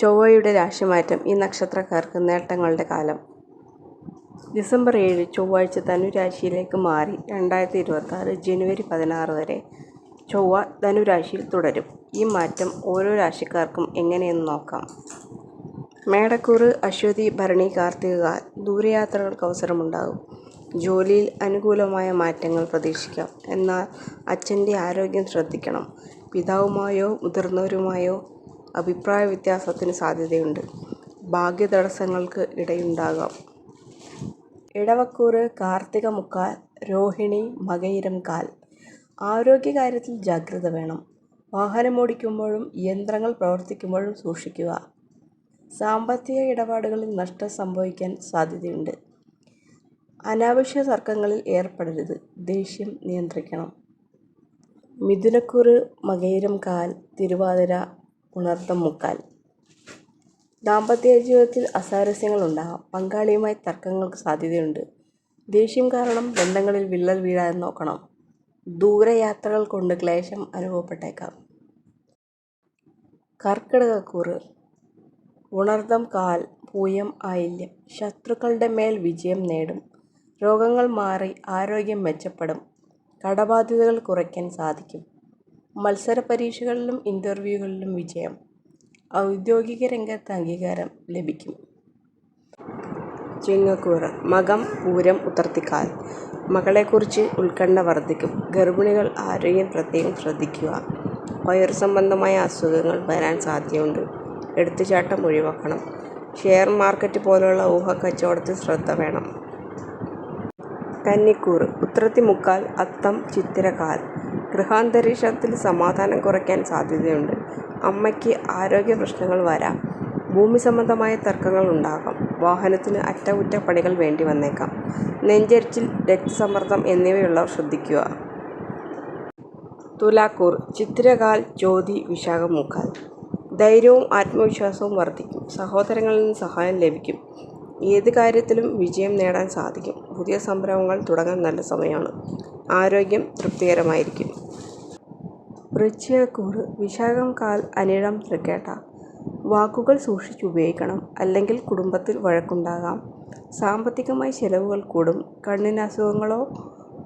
ചൊവ്വയുടെ രാശിമാറ്റം ഈ നക്ഷത്രക്കാർക്ക് നേട്ടങ്ങളുടെ കാലം. ഡിസംബർ ഏഴ് ചൊവ്വാഴ്ച ധനുരാശിയിലേക്ക് മാറി രണ്ടായിരത്തി ഇരുപത്തിയാറ് ജനുവരി പതിനാറ് വരെ ചൊവ്വ ധനുരാശിയിൽ തുടരും. ഈ മാറ്റം ഓരോ രാശിക്കാർക്കും എങ്ങനെയെന്ന് നോക്കാം. മേടക്കൂറ് അശ്വതി ഭരണി കാർത്തിക ദൂരയാത്രകൾക്ക് അവസരമുണ്ടാകും. ജോലിയിൽ അനുകൂലമായ മാറ്റങ്ങൾ പ്രതീക്ഷിക്കാം. എന്നാൽ അച്ഛന്റെ ആരോഗ്യം ശ്രദ്ധിക്കണം. പിതാവുമായോ മുതിർന്നവരുമായോ അഭിപ്രായ വ്യത്യാസത്തിന് സാധ്യതയുണ്ട്. ഭാഗ്യതടസ്സങ്ങൾക്ക് ഇടയുണ്ടാകാം. ഇടവക്കൂറ് കാർത്തിക മുക്കാൽ രോഹിണി മകയിരം കാൽ ആരോഗ്യകാര്യത്തിൽ ജാഗ്രത വേണം. വാഹനമോടിക്കുമ്പോഴും യന്ത്രങ്ങൾ പ്രവർത്തിക്കുമ്പോഴും സൂക്ഷിക്കുക. സാമ്പത്തിക ഇടപാടുകളിൽ നഷ്ടം സംഭവിക്കാൻ സാധ്യതയുണ്ട്. അനാവശ്യ തർക്കങ്ങളിൽ ഏർപ്പെടരുത്. ദേഷ്യം നിയന്ത്രിക്കണം. മിഥുനക്കൂറ് മകയിരം കാൽ തിരുവാതിര പുണർദം മുക്കാൽ ദാമ്പത്യജീവിതത്തിൽ അസാരസ്യങ്ങൾ ഉണ്ടാകാം. പങ്കാളിയുമായി തർക്കങ്ങൾക്ക് സാധ്യതയുണ്ട്. ദേഷ്യം കാരണം ബന്ധങ്ങളിൽ വിള്ളൽ വീഴാൻ നോക്കണം. ദൂരയാത്രകൾ കൊണ്ട് ക്ലേശം അനുഭവപ്പെട്ടേക്കാം. കർക്കിടകക്കൂറ് ഉണർദം കാൽ പൂയം ആയില്യം ശത്രുക്കളുടെ മേൽ വിജയം നേടും. രോഗങ്ങൾ മാറി ആരോഗ്യം മെച്ചപ്പെടും. കടബാധ്യതകൾ കുറയ്ക്കാൻ സാധിക്കും. മത്സരപരീക്ഷകളിലും ഇന്റർവ്യൂകളിലും വിജയം. ഔദ്യോഗിക രംഗത്ത് അംഗീകാരം ലഭിക്കും. ചിങ്ങക്കൂറ് മകം പൂരം ഉത്തർത്തിക്കാൽ മകളെക്കുറിച്ച് ഉത്കണ്ഠ വർദ്ധിക്കും ഗർഭിണികൾ ആരോഗ്യം പ്രത്യേകം ശ്രദ്ധിക്കുക. വയറു സംബന്ധമായ അസുഖങ്ങൾ വരാൻ സാധ്യതയുണ്ട്. എടുത്തുചാട്ടം ഒഴിവാക്കണം. ഷെയർ മാർക്കറ്റ് പോലുള്ള ഊഹക്കച്ചവടത്തിൽ ശ്രദ്ധ വേണം. കന്നിക്കൂറ് ഉത്രത്തി മുക്കാൽ അത്തം ചിത്തിര കാൽ ഗൃഹാന്തരീക്ഷത്തിൽ സമാധാനം കുറയ്ക്കാൻ സാധ്യതയുണ്ട്. അമ്മയ്ക്ക് ആരോഗ്യപ്രശ്നങ്ങൾ വരാം. ഭൂമി സംബന്ധമായ തർക്കങ്ങൾ ഉണ്ടാകാം. വാഹനത്തിന് അറ്റകുറ്റപ്പണികൾ വേണ്ടി വന്നേക്കാം. നെഞ്ചെരിച്ചിൽ രക്തസമ്മർദ്ദം എന്നിവയുള്ളവർ ശ്രദ്ധിക്കുക. തുലാക്കൂർ ചിത്രകാൽ ജ്യോതി ചോതി വിശാഖം ധൈര്യവും ആത്മവിശ്വാസവും വർദ്ധിക്കും. സഹോദരങ്ങളിൽ നിന്ന് സഹായം ലഭിക്കും. ഏത് കാര്യത്തിലും വിജയം നേടാൻ സാധിക്കും. പുതിയ സംരംഭങ്ങൾ തുടങ്ങാൻ നല്ല സമയമാണ്. ആരോഗ്യം തൃപ്തികരമായിരിക്കും. വൃശ്ചികക്കൂറ് വിശാഖം കാൽ അനിഴം തൃക്കേട്ട വാക്കുകൾ സൂക്ഷിച്ച് ഉപയോഗിക്കണം. അല്ലെങ്കിൽ കുടുംബത്തിൽ വഴക്കുണ്ടാകാം. സാമ്പത്തികമായി ചിലവുകൾ കൂടും. കണ്ണിന് അസുഖങ്ങളോ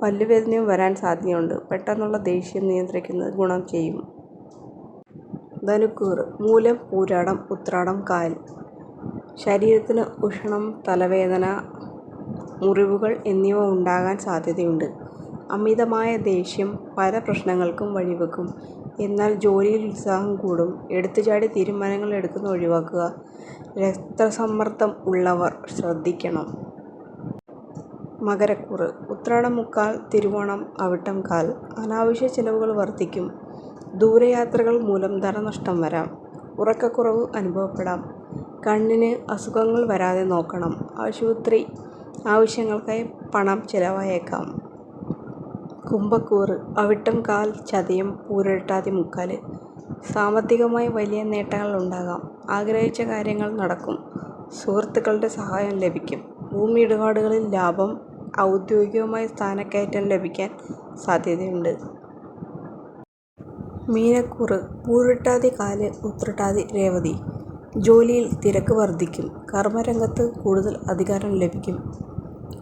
പല്ലുവേദനയോ വരാൻ സാധ്യതയുണ്ട്. പെട്ടെന്നുള്ള ദേഷ്യം നിയന്ത്രിക്കുന്നത് ഗുണം ചെയ്യും. ധനുക്കൂറ് മൂലം പൂരാടം ഉത്രാടം കാൽ ശരീരത്തിന് ഉഷ്ണം തലവേദന മുറിവുകൾ എന്നിവ ഉണ്ടാകാൻ സാധ്യതയുണ്ട്. അമിതമായ ദേഷ്യം പല പ്രശ്നങ്ങൾക്കും വഴിവെക്കും. എന്നാൽ ജോലിയിൽ ഉത്സാഹം കൂടും. എടുത്തുചാടി തീരുമാനങ്ങൾ എടുക്കുന്നത് ഒഴിവാക്കുക. രക്തസമ്മർദ്ദം ഉള്ളവർ ശ്രദ്ധിക്കണം. മകരക്കുറ് ഉത്രാടം മുക്കാൽ തിരുവോണം അവിട്ടം കാൽ അനാവശ്യ ചിലവുകൾ വർദ്ധിക്കും ദൂരയാത്രകൾ മൂലം ധനനഷ്ടം വരാം. ഉറക്കക്കുറവ് അനുഭവപ്പെടാം. കണ്ണിന് അസുഖങ്ങൾ വരാതെ നോക്കണം. ആശുപത്രി ആവശ്യങ്ങൾക്കായി പണം ചെലവായേക്കാം. കുംഭക്കൂറ് അവിട്ടം കാൽ ചതയം പൂരട്ടാതി മുക്കാൽ സാമ്പത്തികമായി വലിയ നേട്ടങ്ങൾ ഉണ്ടാകാം. ആഗ്രഹിച്ച കാര്യങ്ങൾ നടക്കും. സുഹൃത്തുക്കളുടെ സഹായം ലഭിക്കും. ഭൂമി ഇടപാടുകളിൽ ലാഭം. ഔദ്യോഗികമായി സ്ഥാനക്കയറ്റം ലഭിക്കാൻ സാധ്യതയുണ്ട്. മീനക്കൂറ് പൂരോരുട്ടാതി കാൽ ഉത്രട്ടാതി രേവതി ജോലിയിൽ തിരക്ക് വർദ്ധിക്കും കർമ്മരംഗത്ത് കൂടുതൽ അധികാരം ലഭിക്കും.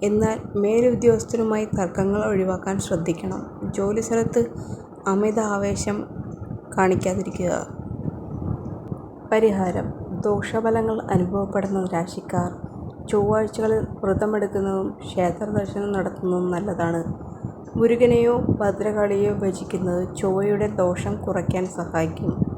എന്നാൽ മേലുദ്യോഗസ്ഥരുമായി തർക്കങ്ങൾ ഒഴിവാക്കാൻ ശ്രദ്ധിക്കണം. ജോലിസ്ഥലത്ത് അമിത ആവേശം കാണിക്കാതിരിക്കുക. പരിഹാരം ദോഷഫലങ്ങൾ അനുഭവപ്പെടുന്ന രാശിക്കാർ ചൊവ്വാഴ്ചകളിൽ വ്രതമെടുക്കുന്നതും ക്ഷേത്ര ദർശനം നടത്തുന്നതും നല്ലതാണ്. മുരുകനെയോ ഭദ്രകാളിയെയോ ഭജിക്കുന്നത് ചൊവ്വയുടെ ദോഷം കുറയ്ക്കാൻ സഹായിക്കും.